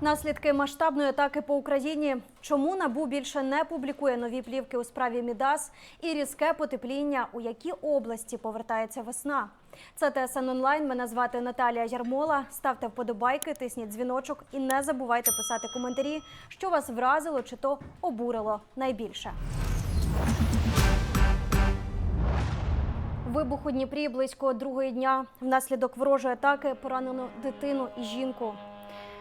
Наслідки масштабної атаки по Україні. Чому набу більше не публікує нові плівки у справі Мідас і різке потепління, у які області повертається весна? Це ТСН онлайн. Мене звати Наталія Ярмола. Ставте вподобайки, тисніть дзвіночок і не забувайте писати коментарі, що вас вразило чи то обурило найбільше. Вибух у Дніпрі близько другої дня. Внаслідок ворожої атаки поранено дитину і жінку.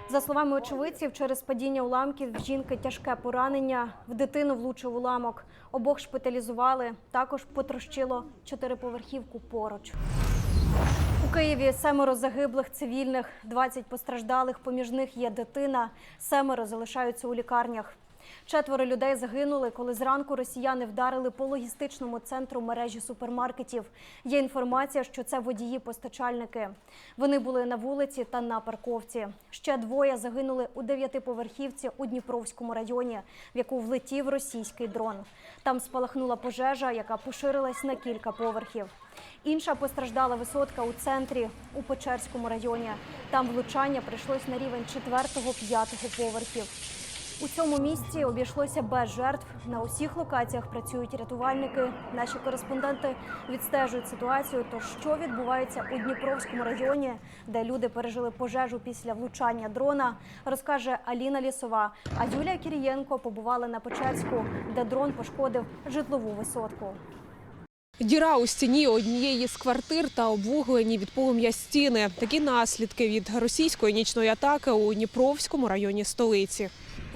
За словами очевидців, через падіння уламків в жінки тяжке поранення. В дитину влучив уламок. Обох шпиталізували. Також потрощило чотириповерхівку поруч. У Києві семеро загиблих цивільних, 20 постраждалих. Поміж них є дитина. Семеро залишаються у лікарнях. Четверо людей загинули, коли зранку росіяни вдарили по логістичному центру мережі супермаркетів. Є інформація, що це водії-постачальники. Вони були на вулиці та на парковці. Ще двоє загинули у дев'ятиповерхівці у Дніпровському районі, в яку влетів російський дрон. Там спалахнула пожежа, яка поширилась на кілька поверхів. Інша постраждала висотка у центрі у Печерському районі. Там влучання прийшлось на рівень 4-5 поверхів. У цьому місці обійшлося без жертв. На усіх локаціях працюють рятувальники. Наші кореспонденти відстежують ситуацію. То що відбувається у Дніпровському районі, де люди пережили пожежу після влучання дрона, розкаже Аліна Лісова. А Юлія Кірієнко побувала на Печерську, де дрон пошкодив житлову висотку. Діра у стіні однієї з квартир та обвуглені від полум'я стіни. Такі наслідки від російської нічної атаки у Дніпровському районі столиці.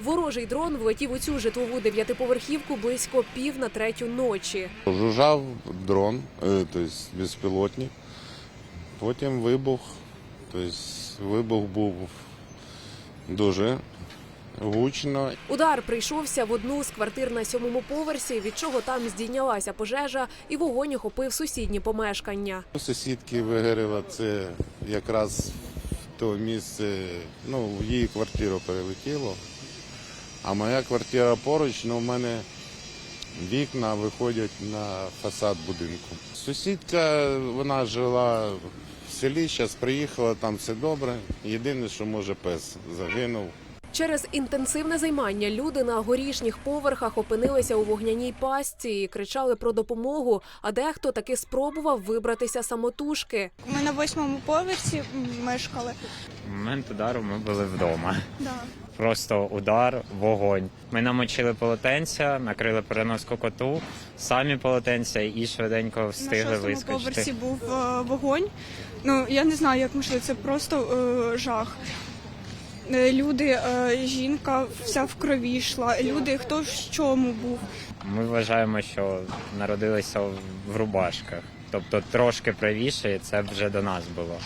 Ворожий дрон влетів у цю житлову дев'ятиповерхівку близько пів на третю ночі. Жужжав дрон, тобто безпілотник. Потім вибух. Тобто вибух був дуже гучно. Удар прийшовся в одну з квартир на сьомому поверсі, від чого там здійнялася пожежа, і вогонь охопив сусідні помешкання. Сусідки вигоріла це якраз то місце, ну, в її квартиру перелетіло. А моя квартира поруч, ну в мене вікна виходять на фасад будинку. Сусідка, вона жила в селі, зараз приїхала, там все добре. Єдине, що може пес загинув. Через інтенсивне займання люди на горішніх поверхах опинилися у вогняній пастці і кричали про допомогу. А дехто таки спробував вибратися самотужки. Ми на восьмому поверсі мешкали. В момент удару ми були вдома. Да. Просто удар, вогонь. Ми намочили полотенця, накрили переноску коту, самі полотенця і швиденько На встигли шостому вискочити. поверсі був е, вогонь. Ну я не знаю, як ми йшли, це просто е, жах. Е, Люди, е, жінка вся в крові йшла. Люди, хто в чому був. Ми вважаємо, що народилися в рубашках. Тобто трошки правіше, і це вже до нас було.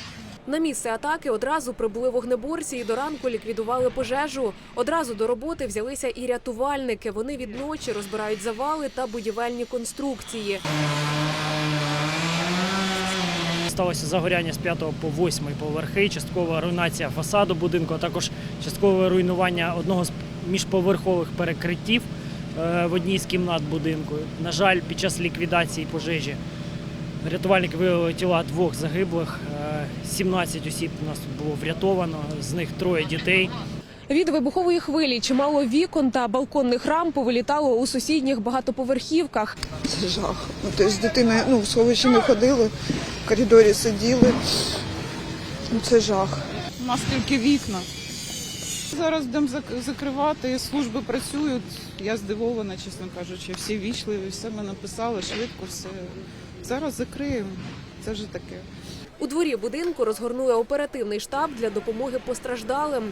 На місце атаки одразу прибули вогнеборці і до ранку ліквідували пожежу. Одразу до роботи взялися і рятувальники. Вони від ночі розбирають завали та будівельні конструкції. Сталося загоряння з 5 по 8 поверхи, часткова руйнація фасаду будинку, а також часткове руйнування одного з міжповерхових перекриттів е, в одній з кімнат будинку. На жаль, під час ліквідації пожежі рятувальники виявили тіла двох загиблих. Е, 17 осіб у нас тут було врятовано, з них троє дітей. Від вибухової хвилі чимало вікон та балконних рам повилітало у сусідніх багатоповерхівках. Це жах. Ну, тобто з дитиною ну, в сховищі ми ходили, в коридорі сиділи. Ну, це жах. У нас тільки вікна. Зараз будемо зак- закривати, служби працюють. Я здивована, чесно кажучи. Всі вічливі, все ми написали, швидко все. Зараз закриємо. Це вже таке. У дворі будинку розгорнули оперативний штаб для допомоги постраждалим.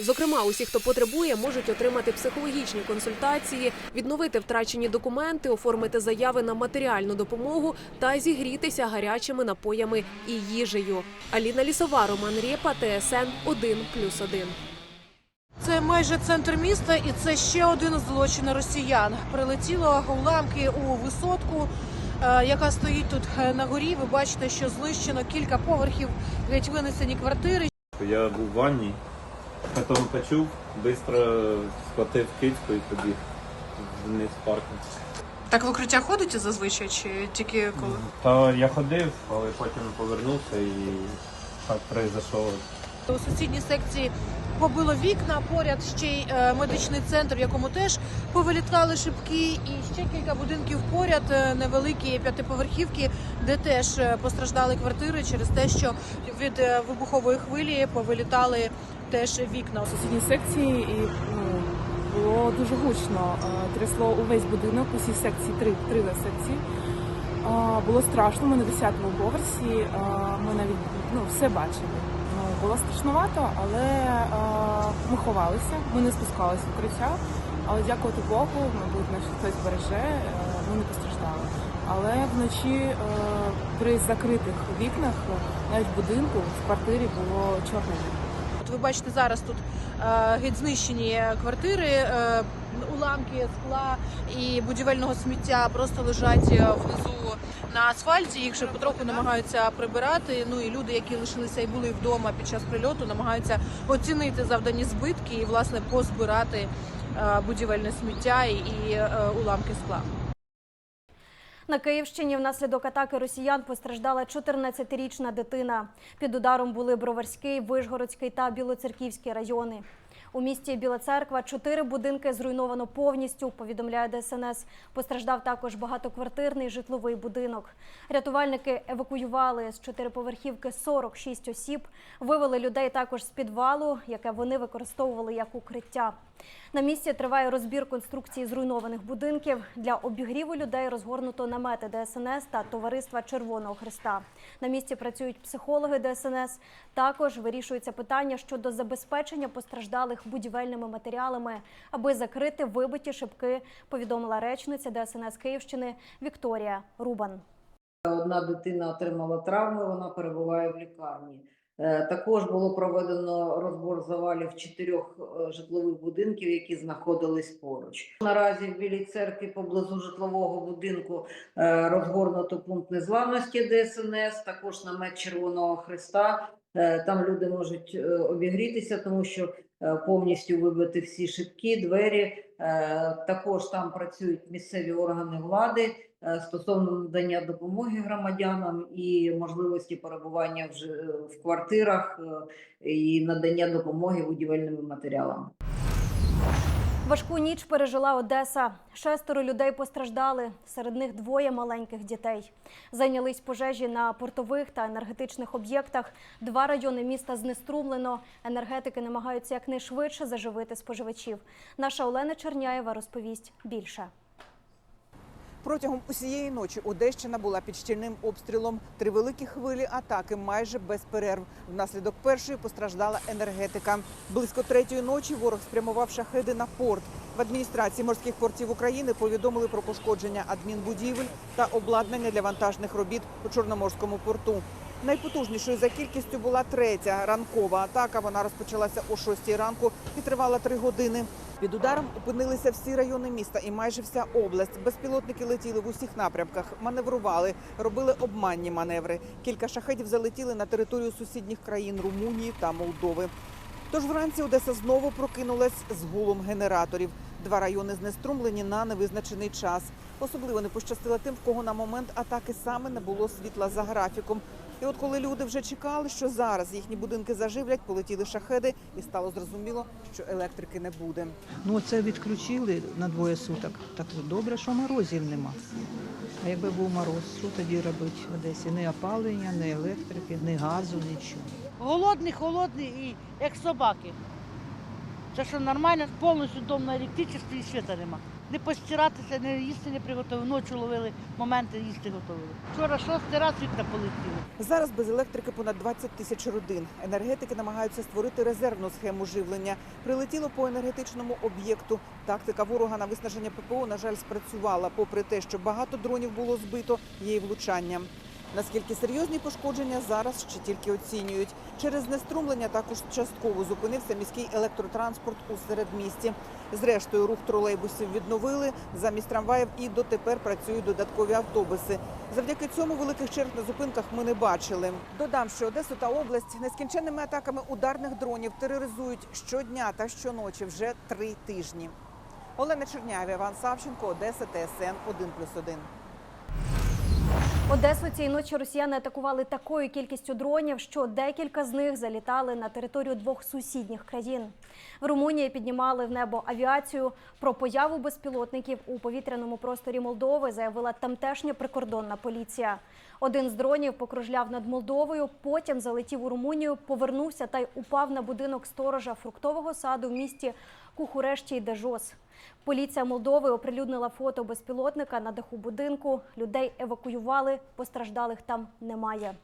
Зокрема, усі, хто потребує, можуть отримати психологічні консультації, відновити втрачені документи, оформити заяви на матеріальну допомогу та зігрітися гарячими напоями і їжею. Аліна Лісова, Роман Рєпа, ТСН 1+,1. Це майже центр міста, і це ще один злочин росіян. Прилетіло уламки у висотку, е, яка стоїть тут е, на горі. Ви бачите, що знищено кілька поверхів, геть винесені квартири. Я був в ванні, потім почув, швидко схватив кицьку і побіг вниз парку. Так в укриття ходите зазвичай, чи тільки коли? Та я ходив, але потім повернувся і так произошло У сусідній секції побило вікна, поряд ще й е, медичний центр, в якому теж повилітали шибки, і ще кілька будинків поряд, е, невеликі п'ятиповерхівки, де теж е, постраждали квартири через те, що від е, вибухової хвилі повилітали теж вікна. в сусідній секції і ну, було дуже гучно. Е, Трясло увесь будинок, усі секції, три, три на секції. Було страшно, ми на 10-му поверсі, ми навіть ну, все бачили. Ну, було страшнувато, але ми ховалися, ми не спускалися в укриття, але дякувати Богу, мабуть, нас хтось береже, е, ми не постраждали. Але вночі е, при закритих вікнах, навіть в будинку, в квартирі було чорне ви бачите зараз тут е, геть знищені квартири, е, уламки скла і будівельного сміття просто лежать е, внизу на асфальті. Їх вже потроху намагаються прибирати. Ну і люди, які лишилися і були вдома під час прильоту, намагаються оцінити завдані збитки і власне позбирати будівельне сміття і, уламки скла. На Київщині внаслідок атаки росіян постраждала 14-річна дитина. Під ударом були Броварський, Вишгородський та Білоцерківський райони. У місті Біла Церква чотири будинки зруйновано повністю. Повідомляє ДСНС. Постраждав також багатоквартирний житловий будинок. Рятувальники евакуювали з чотириповерхівки 46 осіб. Вивели людей також з підвалу, яке вони використовували як укриття. На місці триває розбір конструкції зруйнованих будинків. Для обігріву людей розгорнуто намети ДСНС та Товариства Червоного Христа. На місці працюють психологи ДСНС. Також вирішується питання щодо забезпечення постраждалих будівельними матеріалами, аби закрити вибиті шибки. Повідомила речниця ДСНС Київщини Вікторія Рубан. Одна дитина отримала травми, вона перебуває в лікарні. Е, Також було проведено розбор завалів чотирьох е, житлових будинків, які знаходились поруч. Наразі в Білій церкві поблизу житлового будинку е, розгорнуто пункт незламності ДСНС, також намет Червоного Христа. Там люди можуть обігрітися, тому що повністю вибити всі шибки, двері. Е, Також там працюють місцеві органи влади е, стосовно надання допомоги громадянам і можливості перебування в, квартирах е, і надання допомоги будівельними матеріалами. Важку ніч пережила Одеса. Шестеро людей постраждали. Серед них двоє маленьких дітей. Зайнялись пожежі на портових та енергетичних об'єктах. Два райони міста знеструмлено. Енергетики намагаються якнайшвидше заживити споживачів. Наша Олена Черняєва розповість більше. Протягом усієї ночі Одещина була під щільним обстрілом. Три великі хвилі атаки майже без перерв. Внаслідок першої постраждала енергетика. Близько третьої ночі ворог спрямував шахеди на порт. В адміністрації морських портів України повідомили про пошкодження адмінбудівель та обладнання для вантажних робіт у Чорноморському порту. Найпотужнішою за кількістю була третя ранкова атака. Вона розпочалася о 6 ранку і тривала три години. Під ударом опинилися всі райони міста і майже вся область. Безпілотники летіли в усіх напрямках, маневрували, робили обманні маневри. Кілька шахедів залетіли на територію сусідніх країн Румунії та Молдови. Тож вранці Одеса знову прокинулась з гулом генераторів. Два райони знеструмлені на невизначений час. Особливо не пощастило тим, в кого на момент атаки саме не було світла за графіком. І от коли люди вже чекали, що зараз їхні будинки заживлять, полетіли шахеди, і стало зрозуміло, що електрики не буде. Ну це відключили на двоє суток. Так добре, що морозів нема. А якби був мороз, що тоді робити в Одесі? Ні опалення, ні електрики, ні газу, нічого. Голодний, холодний і як собаки. Це що нормально, повністю дом на електричестві і світа нема. Не постиратися, не їсти не приготували. Ночі ловили моменти, їсти готували. Вчора шостий раз вікна полетіли. Зараз без електрики понад 20 тисяч родин. Енергетики намагаються створити резервну схему живлення. Прилетіло по енергетичному об'єкту. Тактика ворога на виснаження ППО, на жаль, спрацювала. Попри те, що багато дронів було збито, є й влучання. Наскільки серйозні пошкодження зараз ще тільки оцінюють. Через знеструмлення також частково зупинився міський електротранспорт у середмісті. Зрештою, рух тролейбусів відновили. Замість трамваїв і дотепер працюють додаткові автобуси. Завдяки цьому великих черг на зупинках ми не бачили. Додам, що Одесу та область нескінченними атаками ударних дронів тероризують щодня та щоночі вже три тижні. Олена Черняєва, Іван Савченко, Одеса, ТСН 1+,1. Одесу цієї ночі росіяни атакували такою кількістю дронів, що декілька з них залітали на територію двох сусідніх країн. В Румунії піднімали в небо авіацію. Про появу безпілотників у повітряному просторі Молдови заявила тамтешня прикордонна поліція. Один з дронів покружляв над Молдовою, потім залетів у Румунію, повернувся та й упав на будинок сторожа фруктового саду в місті Кухурешті Дежос. Поліція Молдови оприлюднила фото безпілотника на даху будинку. Людей евакуювали, постраждалих там немає.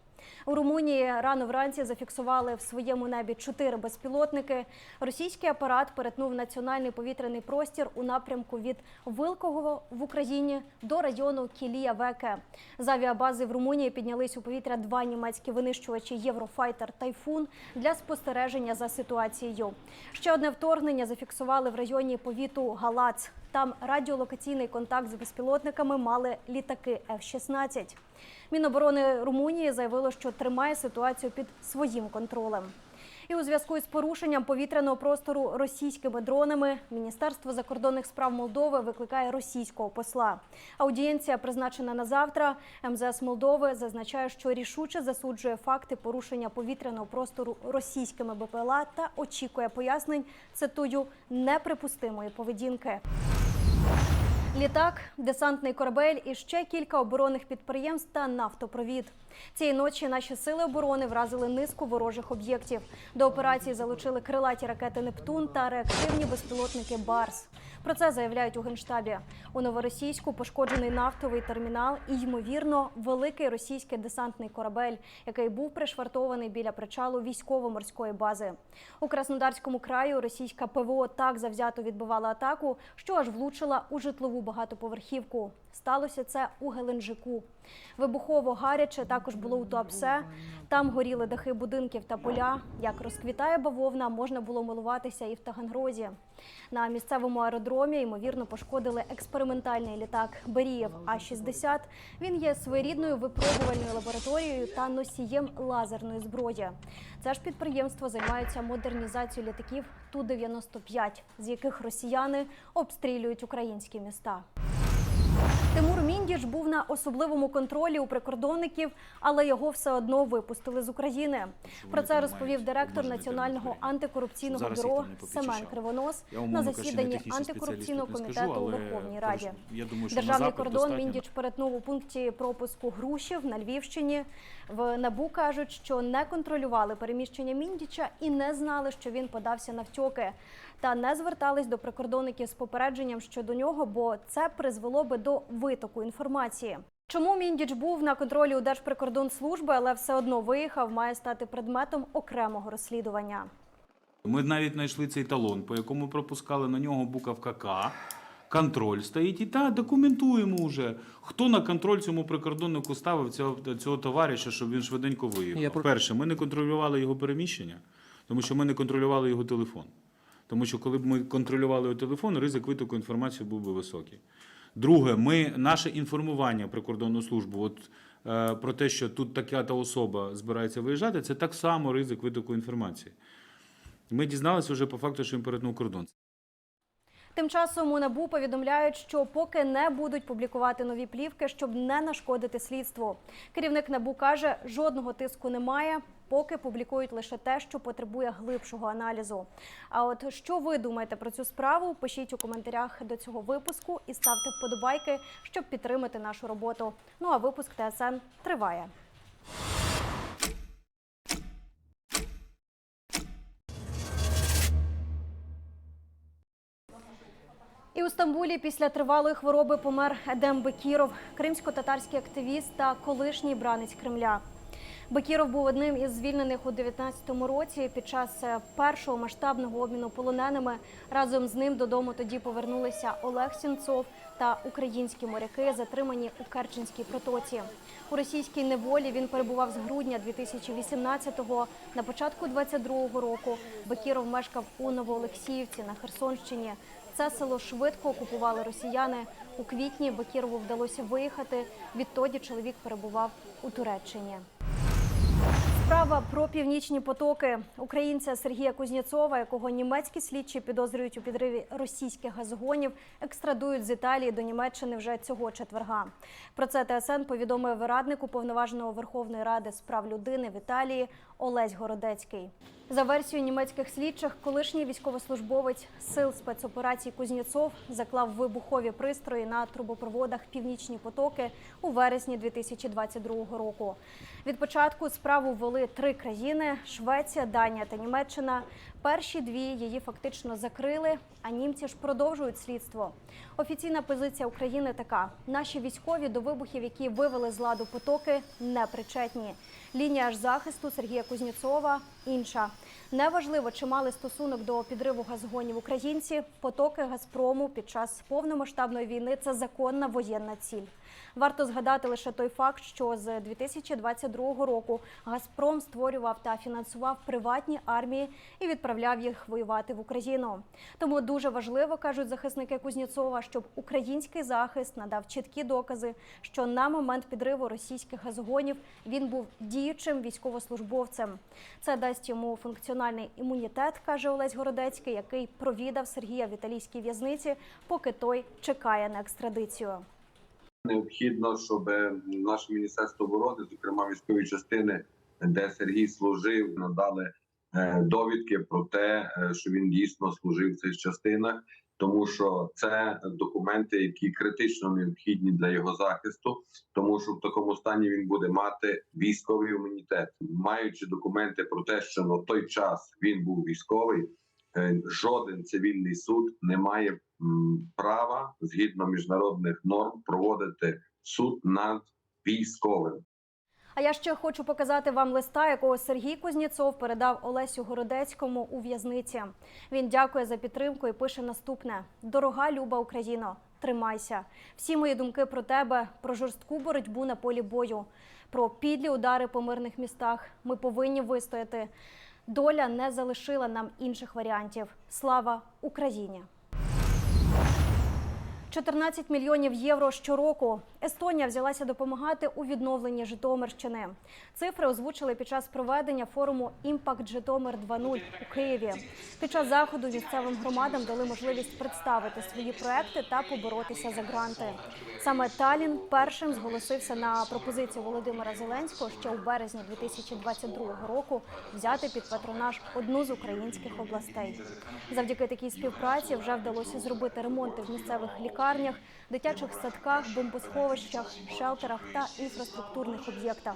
У Румунії рано вранці зафіксували в своєму небі чотири безпілотники. Російський апарат перетнув національний повітряний простір у напрямку від Вилкового в Україні до району Кілія Веке. З авіабази в Румунії піднялись у повітря два німецькі винищувачі Єврофайтер Тайфун для спостереження за ситуацією. Ще одне вторгнення зафіксували в районі повіту Галац. Там радіолокаційний контакт з безпілотниками мали літаки F-16. Міноборони Румунії заявило, що тримає ситуацію під своїм контролем. І у зв'язку із порушенням повітряного простору російськими дронами Міністерство закордонних справ Молдови викликає російського посла. Аудієнція призначена на завтра. МЗС Молдови зазначає, що рішуче засуджує факти порушення повітряного простору російськими БПЛА та очікує пояснень. Цитую неприпустимої поведінки. Літак, десантний корабель і ще кілька оборонних підприємств та нафтопровід. Цієї ночі наші сили оборони вразили низку ворожих об'єктів. До операції залучили крилаті ракети Нептун та реактивні безпілотники Барс. Про це заявляють у генштабі. У новоросійську пошкоджений нафтовий термінал і ймовірно великий російський десантний корабель, який був пришвартований біля причалу військово-морської бази. У Краснодарському краю російська ПВО так завзято відбивала атаку, що аж влучила у житлову багатоповерхівку. Сталося це у Геленджику. Вибухово гаряче також було у Туапсе. Там горіли дахи будинків та поля. Як розквітає бавовна, можна було милуватися і в Таганрозі. На місцевому аеродромі ймовірно пошкодили експериментальний літак Берієв А-60. Він є своєрідною випробувальною лабораторією та носієм лазерної зброї. Це ж підприємство займається модернізацією літаків Ту-95, з яких росіяни обстрілюють українські міста. Тимур Міндіч був на особливому контролі у прикордонників, але його все одно випустили з України. Про це розповів директор Національного антикорупційного бюро Семен Кривонос на засіданні антикорупційного комітету у Верховній Раді. Державний кордон Міндіч перетнув у пункті пропуску Грушів на Львівщині. В набу кажуть, що не контролювали переміщення Міндіча і не знали, що він подався на втьоки. Та не звертались до прикордонників з попередженням щодо нього, бо це призвело би до витоку інформації. Чому Міндіч був на контролі у Держприкордонслужби, але все одно виїхав, має стати предметом окремого розслідування. Ми навіть знайшли цей талон, по якому пропускали на нього буковка К. Контроль стоїть і та документуємо вже, хто на контроль цьому прикордоннику ставив цього, цього товариша, щоб він швиденько виїхав. Перше, ми не контролювали його переміщення, тому що ми не контролювали його телефон. Тому що коли б ми контролювали телефон, ризик витоку інформації був би високий. Друге, ми наше інформування прикордонну службу, от е, про те, що тут така та особа збирається виїжджати, це так само ризик витоку інформації. Ми дізналися вже по факту, що він перетнув кордон. Тим часом у НАБУ повідомляють, що поки не будуть публікувати нові плівки, щоб не нашкодити слідству. Керівник НАБУ каже, жодного тиску немає, поки публікують лише те, що потребує глибшого аналізу. А от що ви думаєте про цю справу? Пишіть у коментарях до цього випуску і ставте вподобайки, щоб підтримати нашу роботу. Ну а випуск ТСН триває. І у Стамбулі після тривалої хвороби помер Едем Бекіров, кримсько-татарський активіст та колишній бранець Кремля. Бекіров був одним із звільнених у 19-му році під час е, першого масштабного обміну полоненими. Разом з ним додому тоді повернулися Олег Сінцов та українські моряки, затримані у Керченській протоці. У російській неволі він перебував з грудня 2018-го. На початку 22-го року Бекіров мешкав у Новоолексіївці на Херсонщині. Це село швидко окупували росіяни. У квітні Бакірову вдалося виїхати. Відтоді чоловік перебував у Туреччині. Справа про північні потоки. Українця Сергія Кузнєцова, якого німецькі слідчі підозрюють у підриві російських газогонів, екстрадують з Італії до Німеччини вже цього четверга. Про це ТСН повідомив радник уповноваженого Верховної Ради з прав людини в Італії Олесь Городецький. За версією німецьких слідчих, колишній військовослужбовець сил спецоперацій Кузнєцов заклав вибухові пристрої на трубопроводах Північні потоки у вересні 2022 року. Від початку справу ввели три країни: Швеція, Данія та Німеччина. Перші дві її фактично закрили, а німці ж продовжують слідство. Офіційна позиція України така: наші військові до вибухів, які вивели з ладу потоки, не причетні. Лінія ж захисту Сергія Кузнєцова інша. Неважливо, чи мали стосунок до підриву газогонів українці. Потоки Газпрому під час повномасштабної війни це законна воєнна ціль. Варто згадати лише той факт, що з 2022 року Газпром створював та фінансував приватні армії і відправляв їх воювати в Україну. Тому дуже важливо кажуть захисники Кузнєцова, щоб український захист надав чіткі докази, що на момент підриву російських газогонів він був діючим військовослужбовцем. Це дасть йому функціональний імунітет, каже Олесь Городецький, який провідав Сергія в італійській в'язниці, поки той чекає на екстрадицію. Необхідно, щоб наше міністерство оборони, зокрема військові частини, де Сергій служив, надали довідки про те, е, що він дійсно служив в цих частинах, тому що це документи, які критично необхідні для його захисту, тому що в такому стані він буде мати військовий імунітет, маючи документи про те, що на той час він був військовий. е, Жоден цивільний суд не має права згідно міжнародних норм проводити суд над військовим. А я ще хочу показати вам листа, якого Сергій Кузнєцов передав Олесю Городецькому у в'язниці. Він дякує за підтримку і пише наступне: Дорога Люба Україно, тримайся. Всі мої думки про тебе, про жорстку боротьбу на полі бою, про підлі удари по мирних містах. Ми повинні вистояти. Доля не залишила нам інших варіантів. Слава Україні! 14 мільйонів євро щороку. Естонія взялася допомагати у відновленні Житомирщини. Цифри озвучили під час проведення форуму Імпакт Житомир 2.0 у Києві. Під час заходу місцевим громадам дали можливість представити свої проекти та поборотися за гранти. Саме Талін першим зголосився на пропозицію Володимира Зеленського ще у березні 2022 року взяти під патронаж одну з українських областей. Завдяки такій співпраці вже вдалося зробити ремонти в місцевих лікарнях, дитячих садках, бомбосховищах, шелтерах та інфраструктурних об'єктах.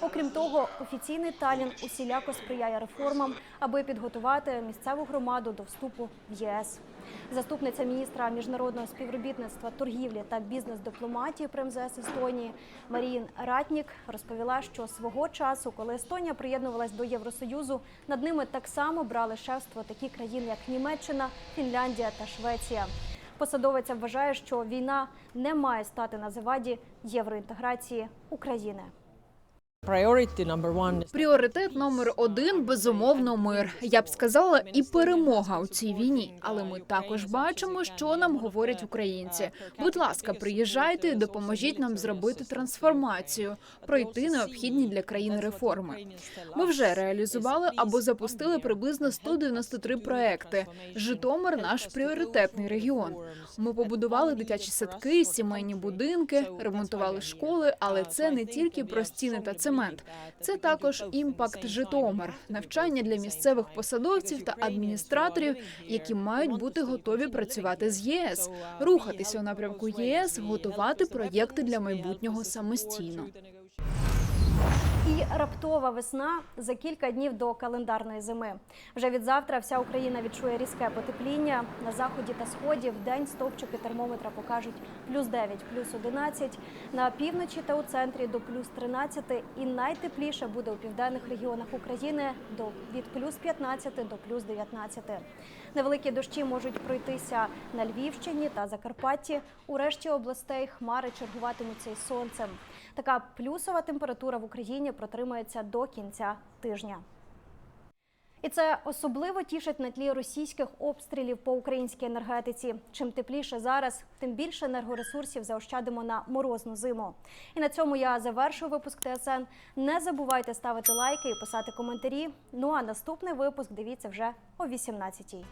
Окрім того, офіційний Талін усіляко сприяє реформам, аби підготувати місцеву громаду до вступу в ЄС. Заступниця міністра міжнародного співробітництва, торгівлі та бізнес-дипломатії при МЗС Естонії Маріїн Ратнік розповіла, що свого часу, коли Естонія приєднувалась до Євросоюзу, над ними так само брали шефство такі країни, як Німеччина, Фінляндія та Швеція. Посадовиця вважає, що війна не має стати на заваді євроінтеграції України. Пріоритет номер один безумовно мир. Я б сказала, і перемога у цій війні. Але ми також бачимо, що нам говорять українці. Будь ласка, приїжджайте і допоможіть нам зробити трансформацію, пройти необхідні для країни реформи. Ми вже реалізували або запустили приблизно 193 проекти. Житомир наш пріоритетний регіон. Ми побудували дитячі садки, сімейні будинки, ремонтували школи, але це не тільки про стіни та цемент. Це також імпакт Житомир, навчання для місцевих посадовців та адміністраторів, які мають бути готові працювати з ЄС, рухатися у напрямку ЄС, готувати проєкти для майбутнього самостійно. Раптова весна за кілька днів до календарної зими. Вже від завтра вся Україна відчує різке потепління. На заході та сході в день стовпчики термометра покажуть плюс 9, плюс 11, на півночі та у центрі до плюс 13. І найтепліше буде у південних регіонах України до від плюс 15 до плюс 19. Невеликі дощі можуть пройтися на Львівщині та Закарпатті. У решті областей хмари чергуватимуться із сонцем. Така плюсова температура в Україні протримається до кінця тижня. І це особливо тішить на тлі російських обстрілів по українській енергетиці. Чим тепліше зараз, тим більше енергоресурсів заощадимо на морозну зиму. І на цьому я завершую випуск ТСН. Не забувайте ставити лайки і писати коментарі. Ну а наступний випуск дивіться вже о 18-й.